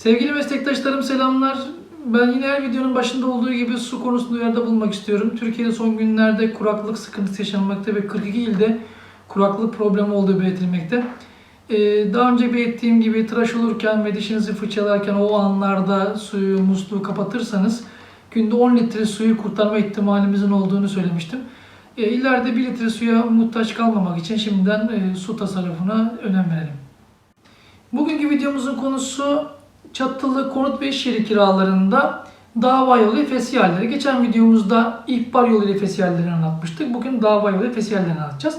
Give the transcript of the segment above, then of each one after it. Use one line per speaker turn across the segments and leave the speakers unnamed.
Sevgili meslektaşlarım selamlar. Ben yine her videonun başında olduğu gibi su konusunda uyarıda bulunmak istiyorum. Türkiye'de son günlerde kuraklık sıkıntısı yaşanmakta ve 42 ilde kuraklık problemi olduğu belirtilmekte. Ee, daha önce belirttiğim gibi tıraş olurken ve dişinizi fırçalarken o anlarda suyu, musluğu kapatırsanız günde 10 litre suyu kurtarma ihtimalimizin olduğunu söylemiştim. E, ileride 1 litre suya muhtaç kalmamak için şimdiden e, su tasarrufuna önem verelim. Bugünkü videomuzun konusu çatılı konut ve yeri kiralarında dava yolu ile fesiyalleri. Geçen videomuzda ihbar yolu ile fesiyallerini anlatmıştık. Bugün dava yolu ile fesiyallerini anlatacağız.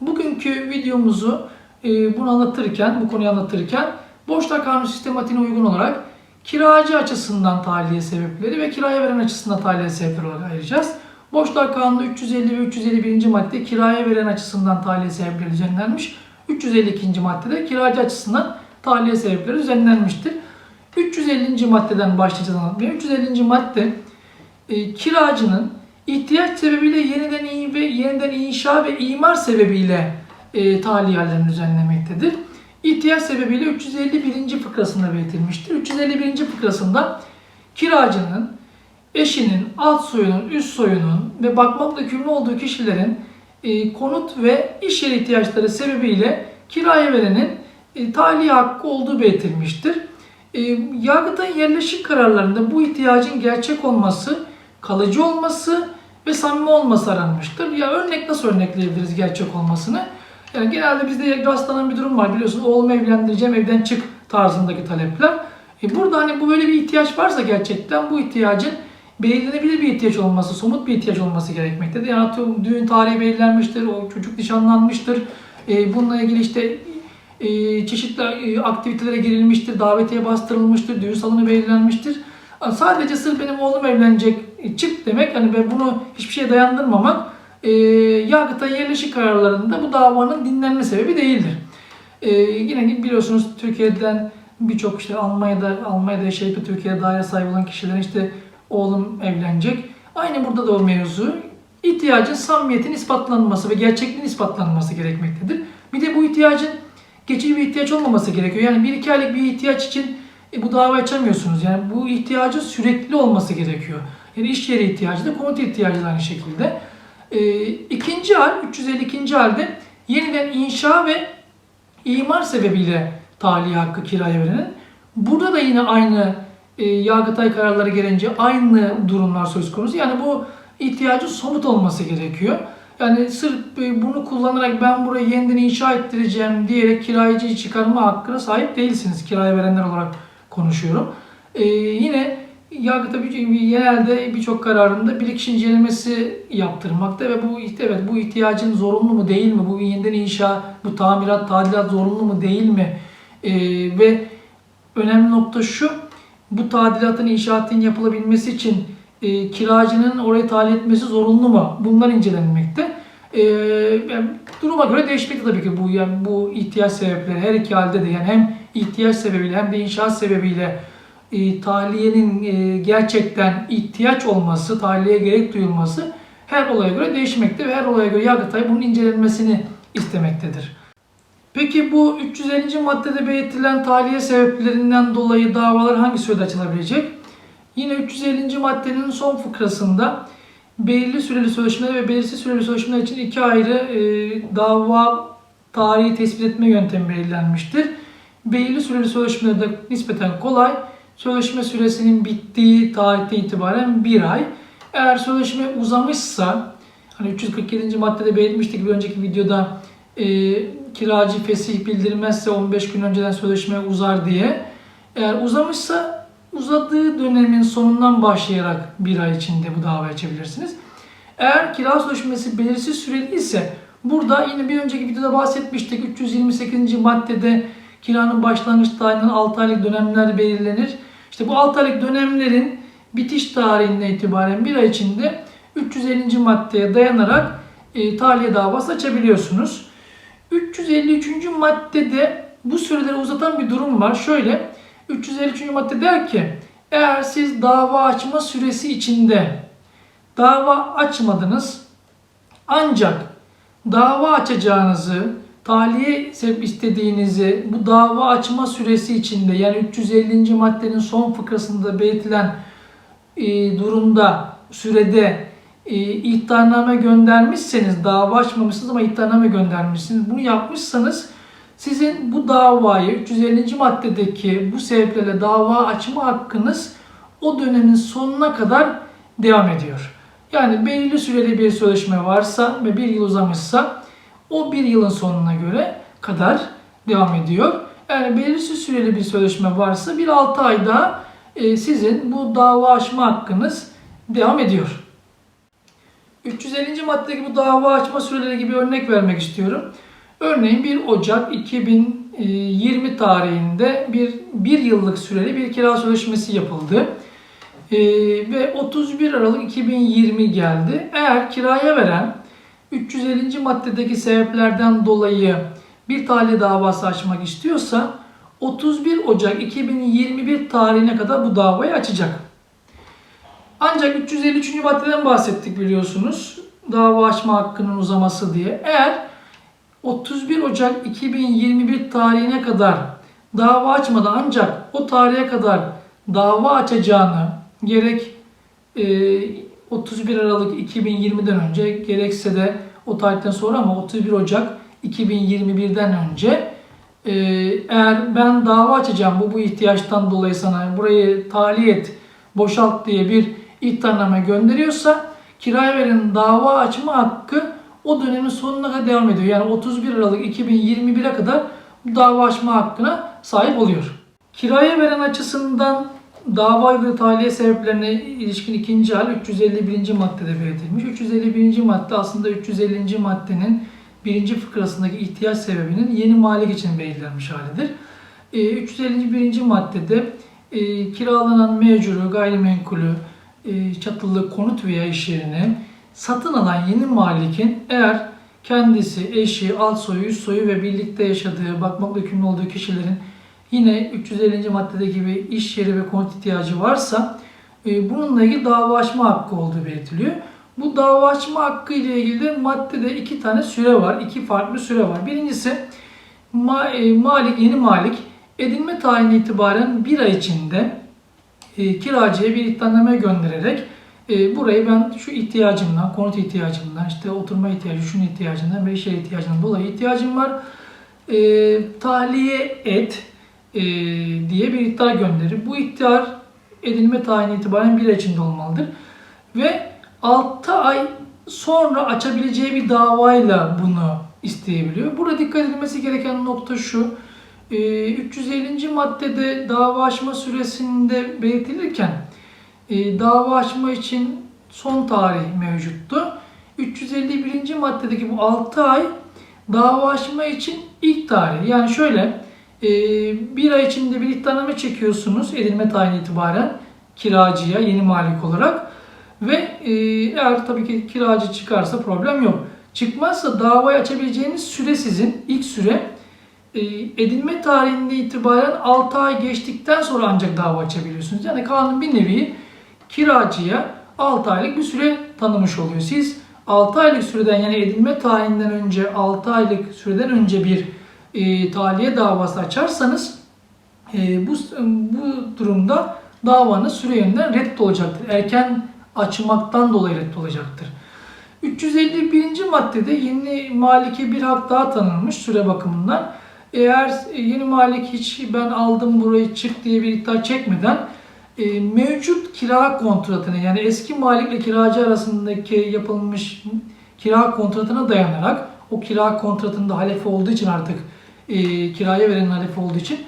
Bugünkü videomuzu e, bunu anlatırken, bu konuyu anlatırken borçlar kanunu sistematiğine uygun olarak kiracı açısından tahliye sebepleri ve kiraya veren açısından tahliye sebepleri olarak ayıracağız. Borçlar Kanunu 350 ve 351. madde kiraya veren açısından tahliye sebepleri düzenlenmiş. 352. maddede kiracı açısından tahliye sebepleri düzenlenmiştir. 350. maddeden başlayacağız anlatmaya. 350. madde e, kiracının ihtiyaç sebebiyle yeniden in ve yeniden inşa ve imar sebebiyle e, tahliyelerini düzenlemektedir. İhtiyaç sebebiyle 351. fıkrasında belirtilmiştir. 351. fıkrasında kiracının eşinin, alt soyunun, üst soyunun ve bakmakla yükümlü olduğu kişilerin e, konut ve iş yeri ihtiyaçları sebebiyle kiraya verenin e, tahliye hakkı olduğu belirtilmiştir. E, Yargıtay'ın yerleşik kararlarında bu ihtiyacın gerçek olması, kalıcı olması ve samimi olması aranmıştır. Ya örnek nasıl örnekleyebiliriz gerçek olmasını? Yani genelde bizde rastlanan bir durum var biliyorsun oğlumu evlendireceğim evden çık tarzındaki talepler. E burada hani bu böyle bir ihtiyaç varsa gerçekten bu ihtiyacın belirlenebilir bir ihtiyaç olması, somut bir ihtiyaç olması gerekmektedir. Yani atıyorum düğün tarihi belirlenmiştir, o çocuk nişanlanmıştır. E, bununla ilgili işte çeşitli e, aktivitelere girilmiştir, davetiye bastırılmıştır, düğün salonu belirlenmiştir. Sadece sırf benim oğlum evlenecek, e, çık demek, hani ben bunu hiçbir şeye dayandırmamak e, Yargıtay yerleşik kararlarında bu davanın dinlenme sebebi değildir. E, yine biliyorsunuz Türkiye'den birçok işte Almanya'da Almanya'da yaşayıp Türkiye'de daire sahibi olan kişilerin işte oğlum evlenecek. Aynı burada da o mevzu. İhtiyacın samimiyetin ispatlanması ve gerçekliğin ispatlanması gerekmektedir. Bir de bu ihtiyacın geçici bir ihtiyaç olmaması gerekiyor. Yani bir iki aylık bir ihtiyaç için e, bu dava açamıyorsunuz. Yani bu ihtiyacın sürekli olması gerekiyor. Yani iş yeri ihtiyacı da konut ihtiyacı da aynı şekilde. E, ikinci hal, 352. halde yeniden inşa ve imar sebebiyle tahliye hakkı kiraya verenin. Burada da yine aynı e, Yargıtay kararları gelince aynı durumlar söz konusu. Yani bu ihtiyacın somut olması gerekiyor. Yani sırf bunu kullanarak ben burayı yeniden inşa ettireceğim diyerek kirayıcıyı çıkarma hakkına sahip değilsiniz. Kiraya verenler olarak konuşuyorum. E, yine Yargıta bir, genelde birçok kararında bilirkişi incelemesi yaptırmakta ve bu evet bu ihtiyacın zorunlu mu değil mi? Bu yeniden inşa, bu tamirat, tadilat zorunlu mu değil mi? E, ve önemli nokta şu, bu tadilatın, inşaatın yapılabilmesi için e, kiracının orayı tahliye etmesi zorunlu mu? Bunlar incelenmekte. E, yani duruma göre değişmekte tabii ki bu yani bu ihtiyaç sebepleri her iki halde de yani hem ihtiyaç sebebiyle hem de inşaat sebebiyle e, tahliyenin e, gerçekten ihtiyaç olması, tahliye gerek duyulması her olaya göre değişmekte ve her olaya göre Yargıtay bunun incelenmesini istemektedir. Peki bu 350. maddede belirtilen tahliye sebeplerinden dolayı davalar hangi sürede açılabilecek? Yine 350. maddenin son fıkrasında belirli süreli sözleşmeler ve belirsiz süreli sözleşmeler için iki ayrı e, dava tarihi tespit etme yöntemi belirlenmiştir. Belirli süreli sözleşmelerde nispeten kolay. Sözleşme süresinin bittiği tarihte itibaren bir ay. Eğer sözleşme uzamışsa, hani 347. maddede belirtmiştik bir önceki videoda e, kiracı fesih bildirmezse 15 gün önceden sözleşme uzar diye. Eğer uzamışsa uzadığı dönemin sonundan başlayarak bir ay içinde bu davayı açabilirsiniz. Eğer kira sözleşmesi belirsiz süreli ise burada yine bir önceki videoda bahsetmiştik 328. maddede kiranın başlangıç tarihinden 6 aylık dönemler belirlenir. İşte bu 6 aylık dönemlerin bitiş tarihinden itibaren bir ay içinde 350. maddeye dayanarak e, tahliye davası açabiliyorsunuz. 353. maddede bu süreleri uzatan bir durum var. Şöyle 353. madde der ki eğer siz dava açma süresi içinde dava açmadınız ancak dava açacağınızı tahliye sebep istediğinizi bu dava açma süresi içinde yani 350. maddenin son fıkrasında belirtilen e, durumda sürede e, ihtarname göndermişseniz dava açmamışsınız ama ihtarname göndermişsiniz. Bunu yapmışsanız sizin bu davayı 350. maddedeki bu sebeplerle dava açma hakkınız o dönemin sonuna kadar devam ediyor. Yani belirli süreli bir sözleşme varsa ve bir yıl uzamışsa o bir yılın sonuna göre kadar devam ediyor. Yani belirli süreli bir sözleşme varsa bir 6 ay daha e, sizin bu dava açma hakkınız devam ediyor. 350. maddedeki bu dava açma süreleri gibi örnek vermek istiyorum. Örneğin 1 Ocak 2020 tarihinde bir, bir yıllık süreli bir kira sözleşmesi yapıldı. Ee, ve 31 Aralık 2020 geldi. Eğer kiraya veren 350. maddedeki sebeplerden dolayı bir tahliye davası açmak istiyorsa 31 Ocak 2021 tarihine kadar bu davayı açacak. Ancak 353. maddeden bahsettik biliyorsunuz. Dava açma hakkının uzaması diye. Eğer 31 Ocak 2021 tarihine kadar dava açmadı ancak o tarihe kadar dava açacağını gerek e, 31 Aralık 2020'den önce gerekse de o tarihten sonra ama 31 Ocak 2021'den önce e, eğer ben dava açacağım bu bu ihtiyaçtan dolayı sana burayı tahliye et, boşalt diye bir ihtarname gönderiyorsa kiraya veren dava açma hakkı o dönemin sonuna kadar devam ediyor. Yani 31 Aralık 2021'e kadar dava açma hakkına sahip oluyor. Kiraya veren açısından dava ve tahliye sebeplerine ilişkin ikinci hal 351. maddede belirtilmiş. 351. madde aslında 350. maddenin birinci fıkrasındaki ihtiyaç sebebinin yeni malik için belirlenmiş halidir. E, 351. maddede e, kiralanan mecuru, gayrimenkulü, e, çatılı konut veya iş yerini satın alan yeni malikin eğer kendisi, eşi, alt soyu, üst soyu ve birlikte yaşadığı, bakmakla yükümlü olduğu kişilerin yine 350. maddedeki gibi iş yeri ve konut ihtiyacı varsa e, bununla ilgili dava açma hakkı olduğu belirtiliyor. Bu dava açma hakkı ile ilgili de maddede iki tane süre var. iki farklı süre var. Birincisi e, malik, yeni malik edinme tayini itibaren bir ay içinde e, kiracıya bir ihtarname göndererek e, burayı ben şu ihtiyacımdan, konut ihtiyacımdan, işte oturma ihtiyacı, şunun ihtiyacından iş yeri ihtiyacından dolayı ihtiyacım var. E, tahliye et e, diye bir ihtar gönderir. Bu ihtar edilme tayini itibaren bir içinde olmalıdır. Ve 6 ay sonra açabileceği bir davayla bunu isteyebiliyor. Burada dikkat edilmesi gereken nokta şu. e, 350. maddede dava açma süresinde belirtilirken e, dava açma için son tarih mevcuttu. 351. maddedeki bu 6 ay dava açma için ilk tarih. Yani şöyle e, bir ay içinde bir iddianame çekiyorsunuz edilme tayini itibaren kiracıya yeni malik olarak ve e, eğer tabii ki kiracı çıkarsa problem yok. Çıkmazsa davayı açabileceğiniz süre sizin ilk süre e, edinme tarihinde itibaren 6 ay geçtikten sonra ancak dava açabiliyorsunuz. Yani kanun bir nevi kiracıya 6 aylık bir süre tanımış oluyor. Siz 6 aylık süreden yani edinme tarihinden önce 6 aylık süreden önce bir e, tahliye davası açarsanız e, bu, bu durumda davanız süre yönünden reddolacaktır. Erken açmaktan dolayı reddolacaktır. 351. maddede yeni malike bir hak daha tanınmış süre bakımından. Eğer yeni malik hiç ben aldım burayı çık diye bir iddia çekmeden e, mevcut kira kontratını yani eski malikle kiracı arasındaki yapılmış kira kontratına dayanarak o kira kontratında halefi olduğu için artık e, kiraya veren halefi olduğu için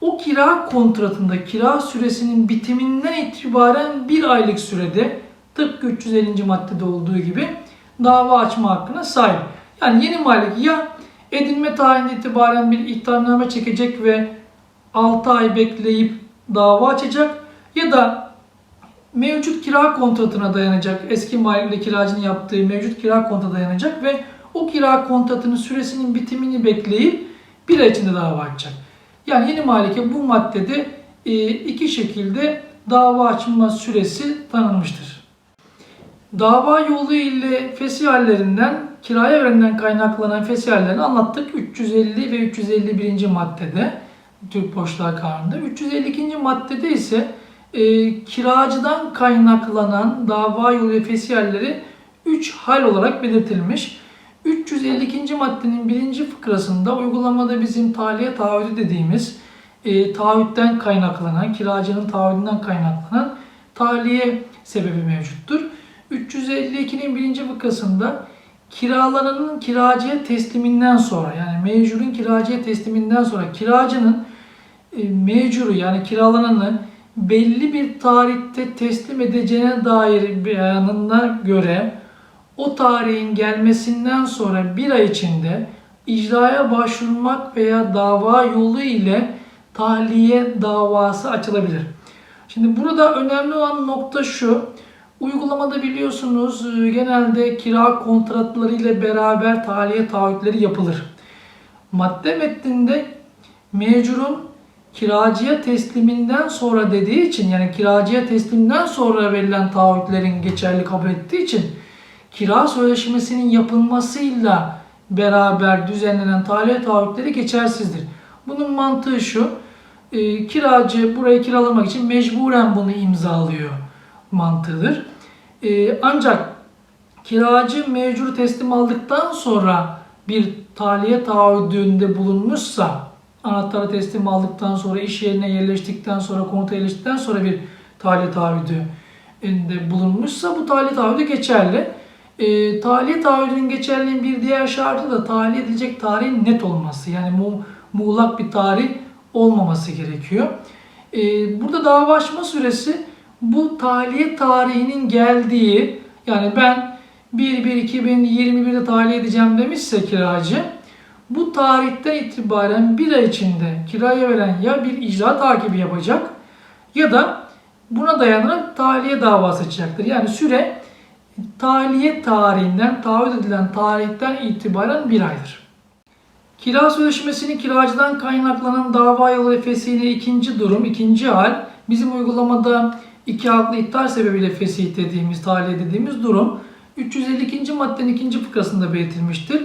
o kira kontratında kira süresinin bitiminden itibaren bir aylık sürede tıpkı 350. maddede olduğu gibi dava açma hakkına sahip. Yani yeni malik ya edinme tarihinde itibaren bir ihtarname çekecek ve 6 ay bekleyip dava açacak ya da mevcut kira kontratına dayanacak. Eski malikle kiracının yaptığı mevcut kira kontratına dayanacak ve o kira kontratının süresinin bitimini bekleyip bir ay içinde dava açacak. Yani yeni malike bu maddede e, iki şekilde dava açma süresi tanınmıştır. Dava yolu ile fesihallerinden, kiraya verenden kaynaklanan fesihhallerini anlattık 350 ve 351. maddede Türk Borçlar Kanunu'nda. 352. maddede ise e, kiracıdan kaynaklanan dava yolu ve fesihalleri 3 hal olarak belirtilmiş. 352. maddenin birinci fıkrasında uygulamada bizim tahliye taahhüdü dediğimiz e, taahhütten kaynaklanan, kiracının taahhüdünden kaynaklanan tahliye sebebi mevcuttur. 352'nin birinci fıkrasında kiralananın kiracıya tesliminden sonra yani mecurun kiracıya tesliminden sonra kiracının e, mecuru yani kiralananı belli bir tarihte teslim edeceğine dair beyanına göre o tarihin gelmesinden sonra bir ay içinde icraya başvurmak veya dava yolu ile tahliye davası açılabilir. Şimdi burada önemli olan nokta şu. Uygulamada biliyorsunuz e, genelde kira kontratları ile beraber tahliye taahhütleri yapılır. Madde metninde mecurun kiracıya tesliminden sonra dediği için yani kiracıya teslimden sonra verilen taahhütlerin geçerli kabul ettiği için kira sözleşmesinin yapılmasıyla beraber düzenlenen tahliye taahhütleri geçersizdir. Bunun mantığı şu. E, kiracı burayı kiralamak için mecburen bunu imzalıyor mantığıdır. E, ancak kiracı mecbur teslim aldıktan sonra bir tahliye taahhüdünde bulunmuşsa anahtarı teslim aldıktan sonra iş yerine yerleştikten sonra konuta yerleştikten sonra bir tahliye taahhüdü de bulunmuşsa bu tahliye taahhüdü geçerli. E, tahliye taahhüdünün geçerliliğinin bir diğer şartı da tahliye edilecek tarihin net olması. Yani mu, muğlak bir tarih olmaması gerekiyor. E, burada dava açma süresi bu tahliye tarihinin geldiği yani ben 1-1-2021'de tahliye edeceğim demişse kiracı bu tarihten itibaren bir ay içinde kiraya veren ya bir icra takibi yapacak ya da buna dayanarak tahliye davası açacaktır. Yani süre tahliye tarihinden, taahhüt edilen tarihten itibaren bir aydır. Kira sözleşmesinin kiracıdan kaynaklanan dava yolu ve fesihle ikinci durum, ikinci hal bizim uygulamada iki haklı iptal sebebiyle fesih dediğimiz, tahliye dediğimiz durum 352. maddenin ikinci fıkrasında belirtilmiştir.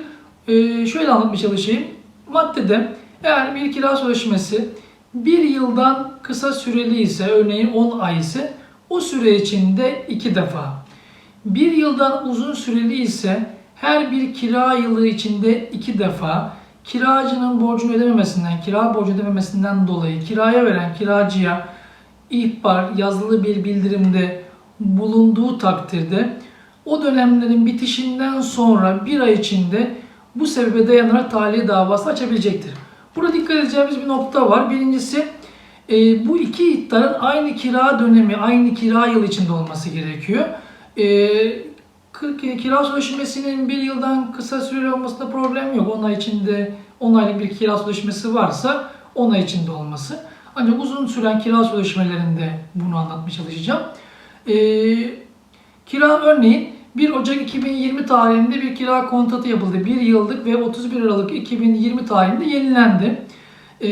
Ee, şöyle anlatmaya çalışayım. Maddede eğer bir kira sözleşmesi bir yıldan kısa süreli ise örneğin 10 ay ise o süre içinde iki defa. Bir yıldan uzun süreli ise her bir kira yılı içinde iki defa kiracının borcunu ödememesinden, kira borcu ödememesinden dolayı kiraya veren kiracıya ihbar, yazılı bir bildirimde bulunduğu takdirde o dönemlerin bitişinden sonra bir ay içinde bu sebebe dayanarak tahliye davası açabilecektir. Burada dikkat edeceğimiz bir nokta var. Birincisi e, bu iki iddianın aynı kira dönemi, aynı kira yılı içinde olması gerekiyor. E, kira sözleşmesinin bir yıldan kısa süreli olmasında problem yok. 10 ay içinde 10 aylık bir kira sözleşmesi varsa 10 ay içinde olması. Ancak uzun süren kira sözleşmelerinde bunu anlatmaya çalışacağım. E, kira örneğin 1 Ocak 2020 tarihinde bir kira kontratı yapıldı. 1 yıllık ve 31 Aralık 2020 tarihinde yenilendi. E,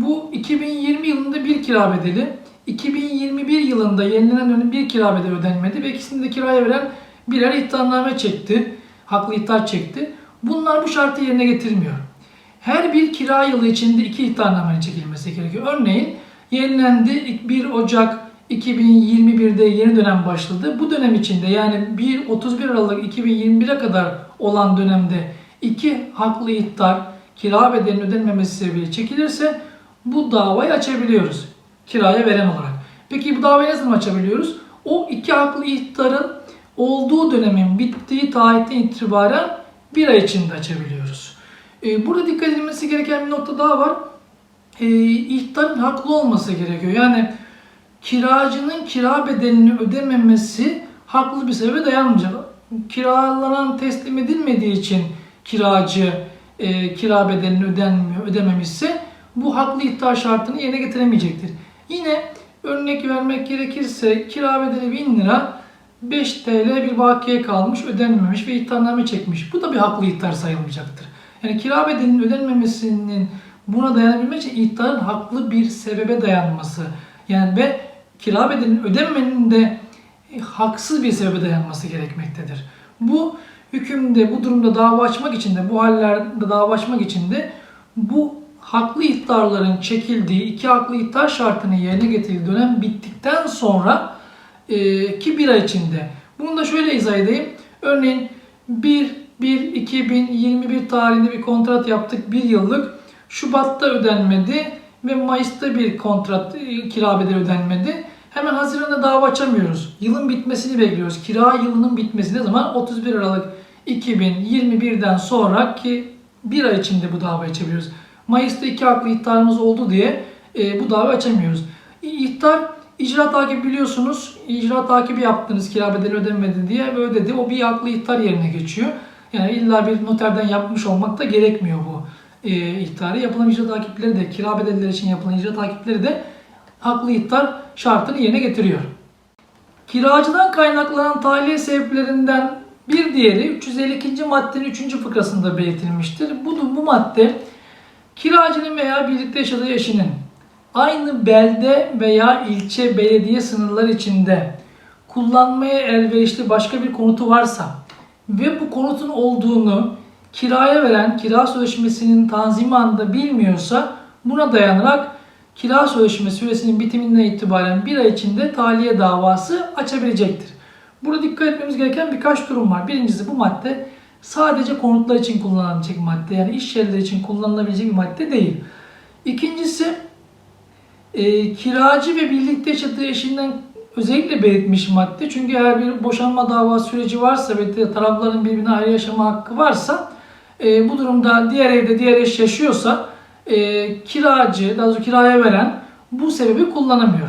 bu 2020 yılında bir kira bedeli, 2021 yılında yenilenen dönem bir kira bedeli ödenmedi ve ikisini de kiraya veren birer ihtarname çekti. Haklı ihtar çekti. Bunlar bu şartı yerine getirmiyor. Her bir kira yılı içinde iki ihtarnamenin çekilmesi gerekiyor. Örneğin yenilendi 1 Ocak 2021'de yeni dönem başladı. Bu dönem içinde yani 1 31 Aralık 2021'e kadar olan dönemde iki haklı ihtar kira bedelinin ödenmemesi sebebiyle çekilirse bu davayı açabiliyoruz kiraya veren olarak. Peki bu davayı ne zaman açabiliyoruz? O iki haklı ihtarın olduğu dönemin bittiği tarihten itibaren bir ay içinde açabiliyoruz. Ee, burada dikkat edilmesi gereken bir nokta daha var. Ee, ihtarın haklı olması gerekiyor. Yani kiracının kira bedelini ödememesi haklı bir sebebe dayanmayacak. Kiralanan teslim edilmediği için kiracı e, kira bedelini ödenmiyor, ödememişse bu haklı ihtar şartını yerine getiremeyecektir. Yine örnek vermek gerekirse kira bedeli 1000 lira 5 TL bir bakiye kalmış, ödenmemiş ve ihtarname çekmiş. Bu da bir haklı ihtar sayılmayacaktır. Yani kira bedelinin ödenmemesinin buna dayanabilmek için ihtarın haklı bir sebebe dayanması. Yani ve kira bedelinin ödenmenin de haksız bir sebebe dayanması gerekmektedir. Bu hükümde, bu durumda dava açmak için de, bu hallerde dava açmak için de bu haklı ihtarların çekildiği, iki haklı ihtar şartının yerine getirildiği dönem bittikten sonra e, ki bir ay içinde. Bunu da şöyle izah edeyim. Örneğin 1 1 2021 tarihinde bir kontrat yaptık. Bir yıllık. Şubat'ta ödenmedi ve Mayıs'ta bir kontrat e, kira bedeli ödenmedi. Hemen Haziran'da dava açamıyoruz. Yılın bitmesini bekliyoruz. Kira yılının bitmesi ne zaman? 31 Aralık 2021'den sonraki bir ay içinde bu davayı açabiliyoruz. Mayıs'ta iki haklı ihtarımız oldu diye e, bu dava açamıyoruz. İhtar icra takibi biliyorsunuz. İcra takibi yaptınız kira bedeli ödenmedi diye ve ödedi. O bir haklı ihtar yerine geçiyor. Yani illa bir noterden yapmış olmak da gerekmiyor bu e, ihtarı. Yapılan icra takipleri de kira bedelleri için yapılan icra takipleri de haklı ihtar şartını yerine getiriyor. Kiracıdan kaynaklanan tahliye sebeplerinden bir diğeri 352. maddenin 3. fıkrasında belirtilmiştir. Bu, bu madde kiracının veya birlikte yaşadığı eşinin aynı belde veya ilçe belediye sınırları içinde kullanmaya elverişli başka bir konutu varsa ve bu konutun olduğunu kiraya veren kira sözleşmesinin tanzimi bilmiyorsa buna dayanarak kira sözleşmesi süresinin bitiminden itibaren bir ay içinde tahliye davası açabilecektir. Burada dikkat etmemiz gereken birkaç durum var. Birincisi bu madde sadece konutlar için kullanılabilecek madde. Yani iş yerleri için kullanılabilecek bir madde değil. İkincisi e, kiracı ve birlikte yaşadığı eşinden özellikle belirtmiş madde. Çünkü eğer bir boşanma dava süreci varsa ve tarafların birbirine ayrı yaşama hakkı varsa e, bu durumda diğer evde diğer eş yaşıyorsa e, kiracı, daha doğrusu kiraya veren bu sebebi kullanamıyor.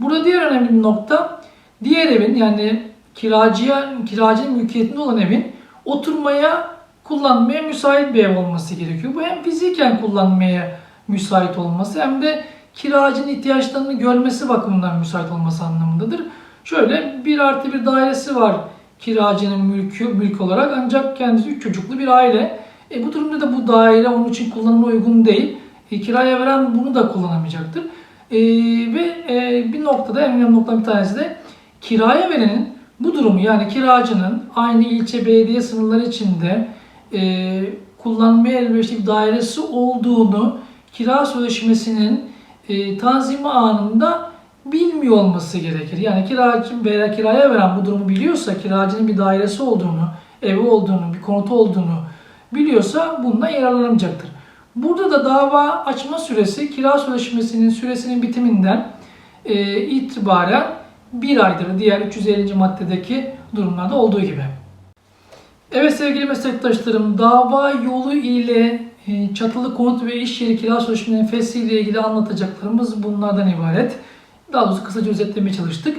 Burada diğer önemli bir nokta diğer evin yani kiracıya kiracının mülkiyetinde olan evin oturmaya kullanmaya müsait bir ev olması gerekiyor. Bu hem fiziken kullanmaya müsait olması hem de kiracının ihtiyaçlarını görmesi bakımından müsait olması anlamındadır. Şöyle bir artı bir dairesi var kiracının mülkü mülk olarak ancak kendisi üç çocuklu bir aile. E, bu durumda da bu daire onun için kullanıma uygun değil. E, kiraya veren bunu da kullanamayacaktır. E, ve e, bir noktada en önemli noktadan bir tanesi de kiraya verenin bu durumu yani kiracının aynı ilçe belediye sınırları içinde e, kullanmaya elverişli bir dairesi olduğunu kira sözleşmesinin e, tanzimi anında bilmiyor olması gerekir. Yani kiracı veya kiraya veren bu durumu biliyorsa, kiracının bir dairesi olduğunu, evi olduğunu, bir konutu olduğunu biliyorsa bundan yararlanamayacaktır. Burada da dava açma süresi kira sözleşmesinin süresinin bitiminden e, itibaren bir aydır. Diğer 350. maddedeki durumlarda olduğu gibi. Evet sevgili meslektaşlarım, dava yolu ile e, çatılı konut ve iş yeri kira sözleşmelerinin fesliyle ilgili anlatacaklarımız bunlardan ibaret. Daha doğrusu kısaca özetlemeye çalıştık.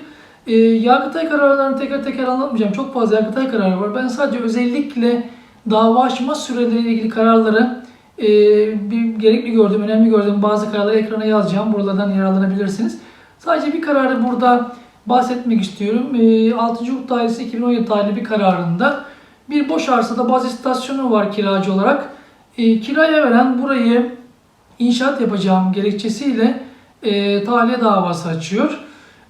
E, Yargıtay kararlarını teker teker anlatmayacağım. Çok fazla Yargıtay kararı var. Ben sadece özellikle dava açma süreleriyle ilgili kararları e, bir gerekli gördüğüm, önemli gördüğüm bazı kararları ekrana yazacağım. Buralardan yararlanabilirsiniz. Sadece bir kararı burada bahsetmek istiyorum. E, 6. Hukuk Dairesi 2017 tarihli bir kararında bir boş arsada baz istasyonu var kiracı olarak. E, kiraya veren burayı inşaat yapacağım gerekçesiyle e, tahliye davası açıyor.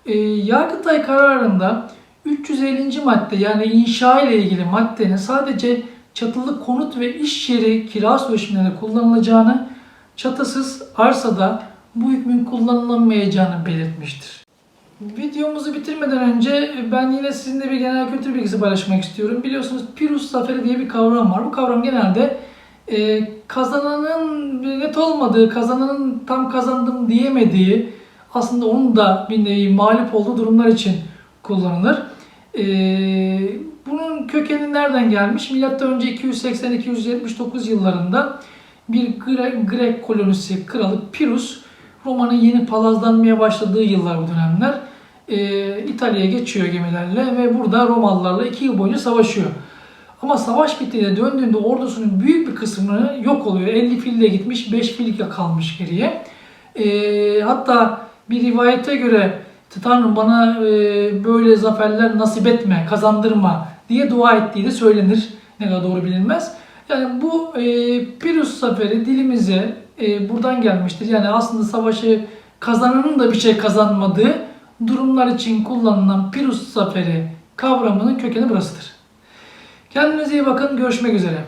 E, Yargıtay kararında 350. madde yani inşa ile ilgili maddenin sadece çatılı konut ve iş yeri kira sözleşmelerinde kullanılacağını, çatısız arsada bu hükmün kullanılamayacağını belirtmiştir. Videomuzu bitirmeden önce ben yine sizinle bir genel kültür bilgisi paylaşmak istiyorum. Biliyorsunuz Pirus zaferi diye bir kavram var. Bu kavram genelde e, kazananın net olmadığı, kazananın tam kazandım diyemediği, aslında onun da bir nevi mağlup olduğu durumlar için kullanılır. E, bunun kökeni nereden gelmiş? Milattan önce 280-279 yıllarında bir Gre Grek kolonisi kralı Pirus, Roma'nın yeni palazlanmaya başladığı yıllar bu dönemler. E, İtalya'ya geçiyor gemilerle ve burada Romalılarla iki yıl boyunca savaşıyor. Ama savaş bittiğinde döndüğünde ordusunun büyük bir kısmı yok oluyor. 50 fille gitmiş, 5 fil kalmış geriye. E, hatta bir rivayete göre Tanrım bana e, böyle zaferler nasip etme, kazandırma diye dua ettiği de söylenir. Ne kadar doğru bilinmez. Yani bu e, Pirus zaferi dilimize e, buradan gelmiştir. Yani aslında savaşı kazananın da bir şey kazanmadığı durumlar için kullanılan Pirus zaferi kavramının kökeni burasıdır. Kendinize iyi bakın. Görüşmek üzere.